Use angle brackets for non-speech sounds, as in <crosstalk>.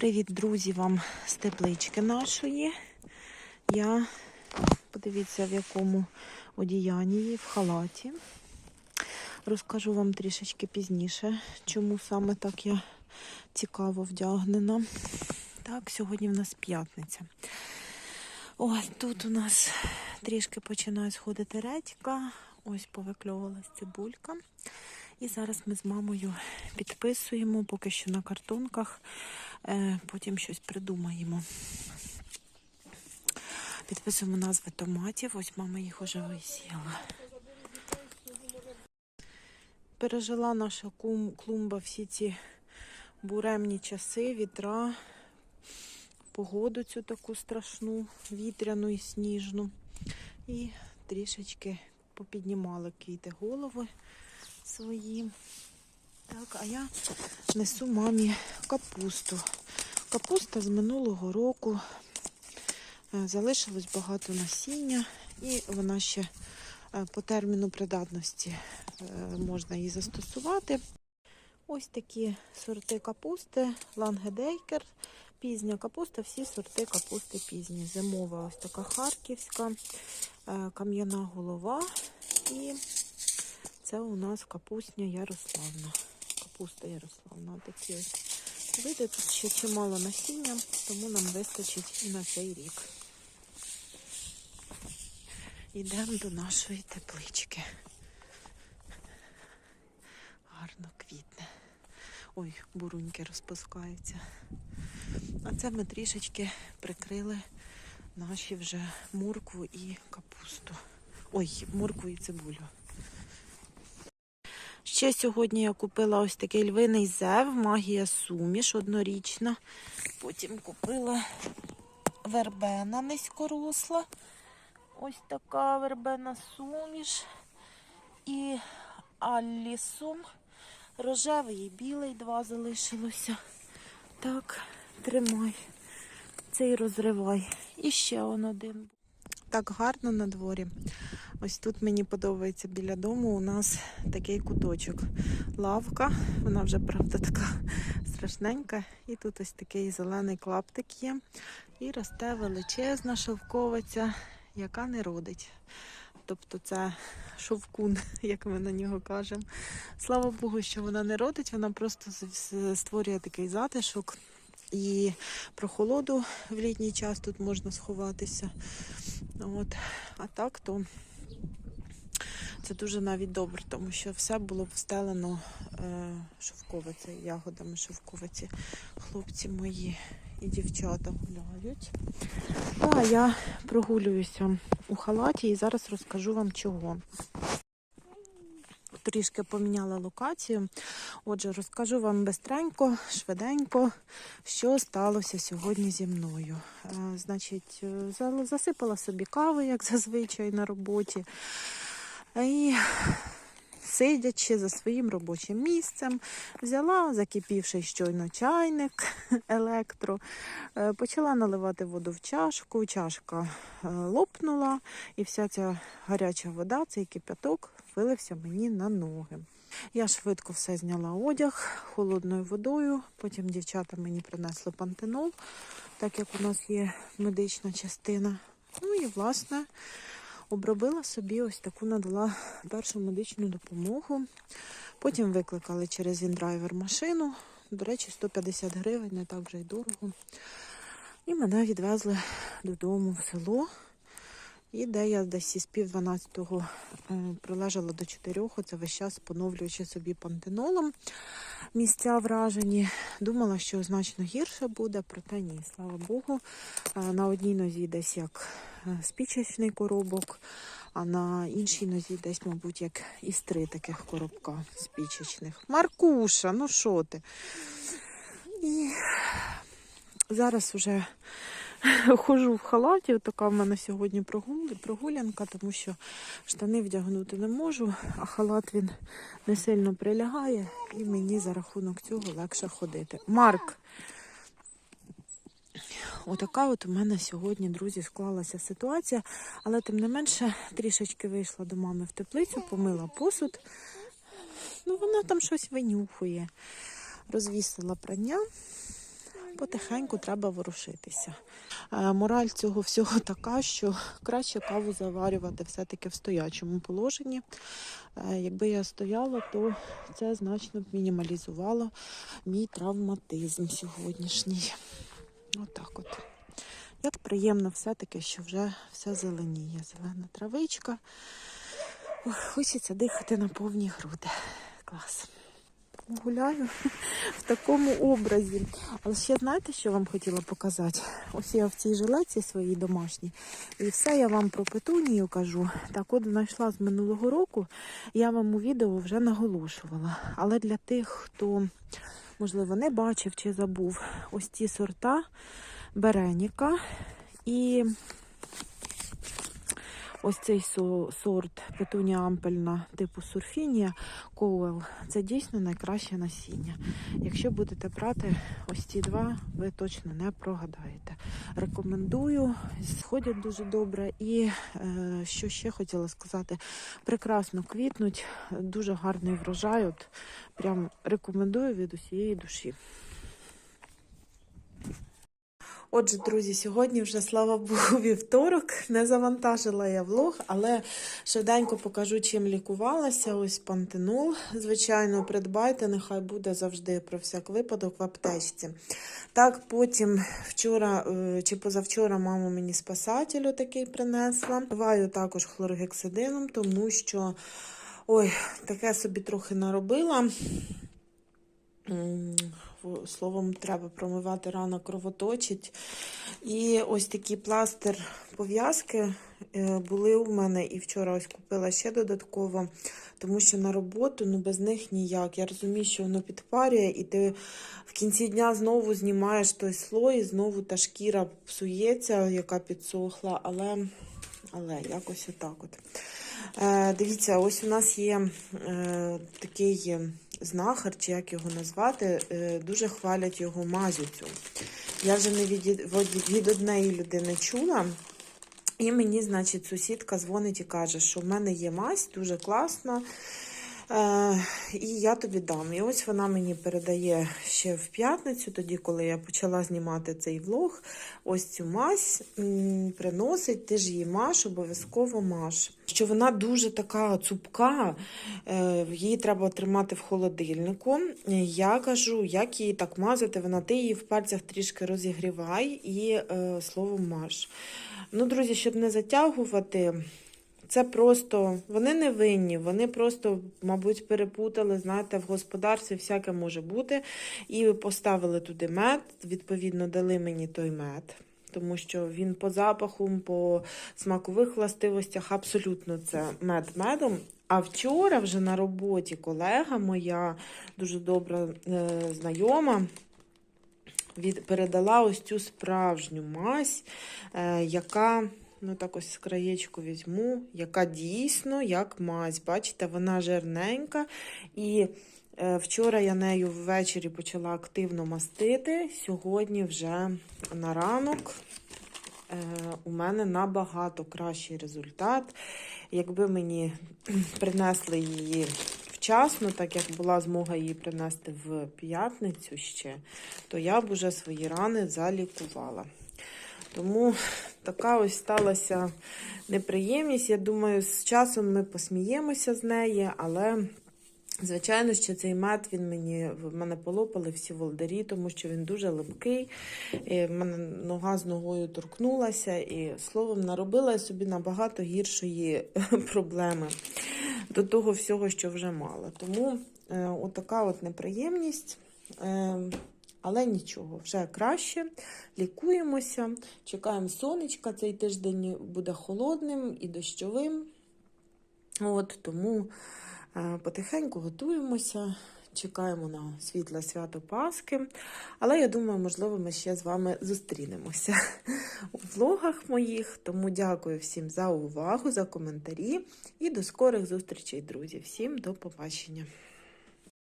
Привіт, друзі, вам з теплички нашої. Я, подивіться, в якому одіянні, в халаті. Розкажу вам трішечки пізніше, чому саме так я цікаво вдягнена. Так, сьогодні в нас п'ятниця. Ось тут у нас трішки починає сходити редька. Ось повикльовувалась цибулька. І зараз ми з мамою підписуємо, поки що на картонках, потім щось придумаємо. Підписуємо назви томатів. Ось мама їх уже висіяла. Пережила наша клумба всі ці буремні часи, вітра, погоду цю таку страшну, вітряну і сніжну. І трішечки попіднімали квіти голови свої. Так, а я несу мамі капусту. Капуста з минулого року. Е, Залишилось багато насіння, і вона ще е, по терміну придатності е, можна її застосувати. Ось такі сорти капусти, лангедейкер, пізня капуста, всі сорти капусти пізні. Зимова ось така харківська, кам'яна голова і це у нас капустня Ярославна. Капуста Ярославна. Такі ось види. Тут ще чимало насіння, тому нам вистачить і на цей рік. Йдемо до нашої теплички. Гарно квітне. Ой, буруньки розпускаються. А це ми трішечки прикрили наші вже моркву і капусту. Ой, моркву і цибулю. Ще сьогодні я купила ось такий львиний зев, магія суміш однорічна. Потім купила вербена низькоросла. Ось така вербена суміш. І алісум. Рожевий і білий, два залишилося. Так, тримай. Цей розривай. І ще он один. Так гарно на дворі. Ось тут мені подобається біля дому. У нас такий куточок. Лавка, вона вже, правда, така страшненька. І тут ось такий зелений клаптик є. І росте величезна шовковиця, яка не родить. Тобто це шовкун, як ми на нього кажемо. Слава Богу, що вона не родить, вона просто створює такий затишок. І прохолоду в літній час тут можна сховатися. От. А так то це дуже навіть добре, тому що все було встелено е, шовковиці, ягодами шовковиці. Хлопці мої і дівчата гуляють. А я прогулююся у халаті і зараз розкажу вам чого. Трішки поміняла локацію. Отже, розкажу вам бистренько, швиденько, що сталося сьогодні зі мною. Е, значить, е, засипала собі каву, як зазвичай на роботі. І сидячи за своїм робочим місцем, взяла закипівший щойно чайник <laughs> електро, е, почала наливати воду в чашку, чашка е, лопнула, і вся ця гаряча вода, цей кипяток, вилився мені на ноги. Я швидко все зняла одяг холодною водою. Потім дівчата мені принесли пантенол, так як у нас є медична частина. Ну і власне обробила собі ось таку надала першу медичну допомогу. Потім викликали через індрайвер машину. До речі, 150 гривень, не так вже й дорого. І мене відвезли додому в село. І де я десь із пів 12-го е, пролежала до 4 це весь час поновлюючи собі пантенолом місця вражені. Думала, що значно гірше буде, проте ні, слава Богу. Е, На одній нозі десь як е, спічечний коробок, а на іншій нозі десь, мабуть, як із три таких коробка спічечних. Маркуша, ну що ти? І зараз вже <laughs> хожу в халаті. Така в мене сьогодні прогулянка, тому що штани вдягнути не можу, а халат він не сильно прилягає, і мені за рахунок цього легше ходити. Марк. Отака от у мене сьогодні, друзі, склалася ситуація, але тим не менше трішечки вийшла до мами в теплицю, помила посуд. Ну, вона там щось винюхує. Розвісила прання. Потихеньку треба ворушитися. Е, Мораль цього всього <laughs> така, що краще каву заварювати все-таки в стоячому положенні. Е, Якби я стояла, то це значно б мінімалізувало мій травматизм сьогоднішній. Отак от. Як приємно все-таки, що вже все зеленіє. Зелена травичка. Ох, хочеться дихати на повні груди. Клас. Гуляю <laughs> в такому образі. Але ще знаєте, що вам хотіла показати? Ось я в цій жилеці своїй домашній. І все я вам про петунію кажу. Так от знайшла з минулого року. Я вам у відео вже наголошувала. Але для тих, хто, можливо, не бачив чи забув, ось ці сорта Береніка і ось цей сорт петунія ампельна типу сурфінія Коуел. Це дійсно найкраще насіння. Якщо будете брати ось ці два, ви точно не прогадаєте. Рекомендую, сходять дуже добре. І е, що ще хотіла сказати, прекрасно квітнуть, дуже гарний врожай. От прям рекомендую від усієї душі. Отже, друзі, сьогодні вже слава Богу, <laughs> вівторок. Не завантажила я влог, але швиденько покажу, чим лікувалася. Ось пантенол. Звичайно, придбайте, нехай буде завжди про всяк випадок в аптечці. Так, потім вчора е, чи позавчора мама мені спасателю такий принесла. Буваю також хлоргексидином, тому що ой, таке собі трохи наробила. Словом, треба промивати рано кровоточить. І ось такий пластир пов'язки е, були у мене, і вчора ось купила ще додатково, тому що на роботу ну без них ніяк. Я розумію, що воно підпарює, і ти в кінці дня знову знімаєш той слой, і знову та шкіра псується, яка підсохла, але, але якось отак от. Е, дивіться, ось у нас є е, такий знахар, чи як його назвати, е, дуже хвалять його мазюцю. Я вже не від, від, однієї людини чула. І мені, значить, сусідка дзвонить і каже, що в мене є мазь, дуже класна. Е, і я тобі дам. І ось вона мені передає ще в п'ятницю, тоді, коли я почала знімати цей влог. Ось цю мазь приносить, ти ж її маш, обов'язково маш. Що вона дуже така цупка, е, її треба тримати в холодильнику. Я кажу, як її так мазати, вона ти її в пальцях трішки розігрівай і е, словом маш. Ну, друзі, щоб не затягувати. Це просто вони не винні, вони просто, мабуть, перепутали. Знаєте, в господарстві всяке може бути. І поставили туди мед, відповідно, дали мені той мед, тому що він по запаху, по смакових властивостях абсолютно це мед медом. А вчора вже на роботі колега моя дуже добра е, знайома. Від, передала ось цю справжню мазь, е, яка Ну, так ось краєчку візьму, яка дійсно як мазь. Бачите, вона жирненька. І е, вчора я нею ввечері почала активно мастити. Сьогодні вже на ранок е, у мене набагато кращий результат. Якби мені <clears throat> принесли її вчасно, так як була змога її принести в п'ятницю ще, то я б уже свої рани залікувала. Тому така ось сталася неприємність. Я думаю, з часом ми посміємося з неї, але, звичайно, що цей мед він мені в мене полопали всі волдарі, тому що він дуже липкий. І в мене нога з ногою торкнулася, і словом, наробила я собі набагато гіршої <laughs> проблеми до того всього, що вже мала. Тому е, отака от неприємність. Е, але нічого, вже краще. Лікуємося, чекаємо сонечка. Цей тиждень буде холодним і дощовим. От, Тому е, потихеньку готуємося, чекаємо на світле свято Пасхи. Але я думаю, можливо, ми ще з вами зустрінемося у влогах моїх. Тому дякую всім за увагу, за коментарі і до скорих зустрічей, друзі. Всім до побачення!